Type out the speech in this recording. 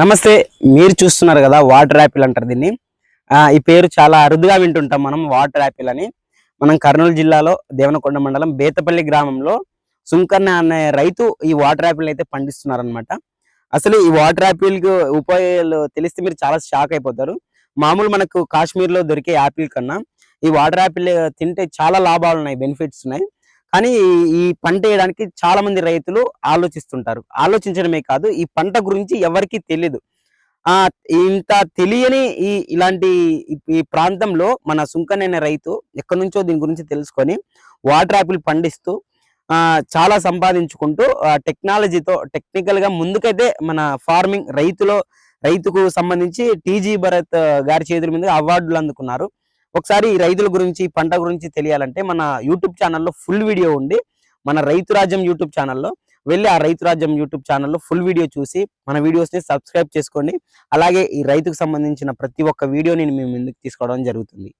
నమస్తే మీరు చూస్తున్నారు కదా వాటర్ యాపిల్ అంటారు దీన్ని. ఆ, ఈ పేరు చాలా అరుదుగా వింటుంటాం మనం వాటర్ యాపిల్ అని. మనం కర్నూలు జిల్లాలో దేవనకొండ మండలం బేతపల్లి గ్రామంలో సుంకన్న అనే రైతు ఈ వాటర్ యాపిల్ అయితే పండిస్తున్నారనమాట అసలు ఈ వాటర్ యాపిల్కి ఉపయోగాలు తెలిస్తే మీరు చాలా షాక్ అయిపోతారు. మామూలు మనకు కాశ్మీర్లో దొరికే యాపిల్ కన్నా ఈ వాటర్ యాపిల్ తింటే చాలా లాభాలు ఉన్నాయి బెనిఫిట్స్ ఉన్నాయి. కానీ ఈ- పంట వేయడానికి చాలా మంది రైతులు ఆలోచిస్తుంటారు. ఆలోచించడమే కాదు ఈ పంట గురించి ఎవరికీ తెలియదు ఆ ఇంత తెలియని ఈ ఇలాంటి ఈ- ప్రాంతంలో మన సుంకన్ అనే రైతు ఎక్కడి నుంచో దీని గురించి తెలుసుకొని వాటర్ యాపిల్ పండిస్తూ చాలా సంపాదించుకుంటూ టెక్నాలజీతో టెక్నికల్గా ముందుకైతే మన ఫార్మింగ్ రైతులో రైతుకు సంబంధించి టీజీ భరత్ గారి చేతుల మీద అవార్డులు అందుకున్నారు. ఒకసారి రైతుల గురించి పంట గురించి తెలియాలంటే మన యూట్యూబ్ ఛానల్లో ఫుల్ వీడియో ఉంది. మన రైతు రాజ్యం యూట్యూబ్ ఛానల్లో. వెళ్ళి ఆ రైతు రాజ్యం యూట్యూబ్ ఛానల్లో ఫుల్ వీడియో చూసి మన వీడియోస్ని సబ్స్క్రైబ్ చేసుకోండి. అలాగే ఈ రైతుకు సంబంధించిన ప్రతి ఒక్క వీడియోని మేము ముందుకు తీసుకోవడం జరుగుతుంది.